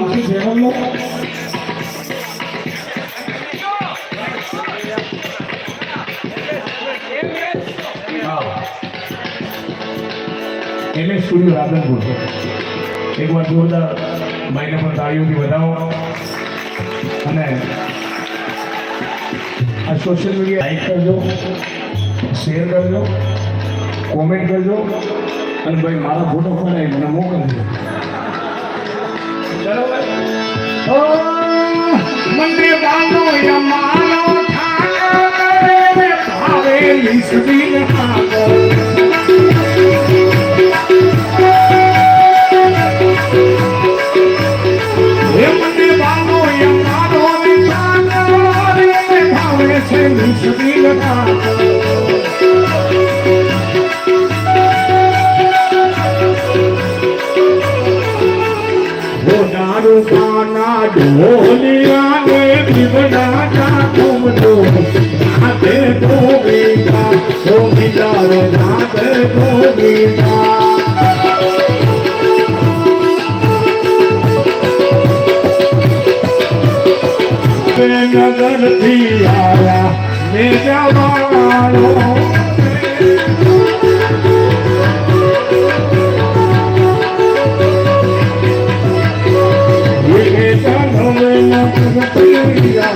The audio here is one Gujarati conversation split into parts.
આવતી જેવલનો એમએસ સ્ટુડિયો રાધનપુર એકવાર જોરદાર ભાઈને પણ તાળીઓથી વધાવો. અને આ સોશિયલ મીડિયા લાઈક કરજો શેર કરજો કોમેન્ટ કરજો, અને ભાઈ મારા ફોટો પડાય મને મોકલજો. ચલો. મંદિર બાંધો યમાનો ઠાકર ભાવે લીસબીન ઠાકર હે મંદિર દારૂ પાના ઢોલિયા ને બીબડા કા ઘૂમતો નાતે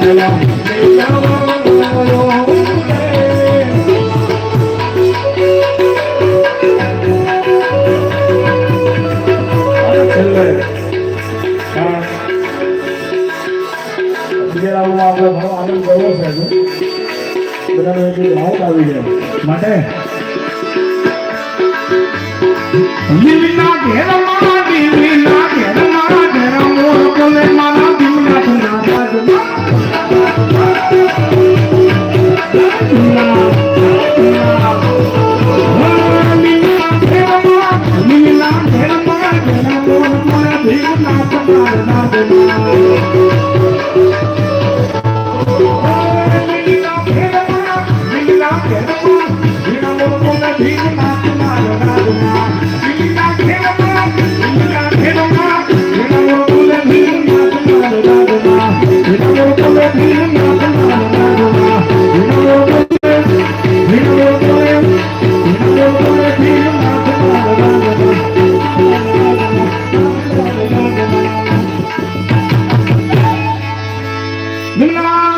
ગોવિંદા ગોવિંદા રે નાતે ગોવિંદા નગરથી આયા મે જવાળો માટે Mila!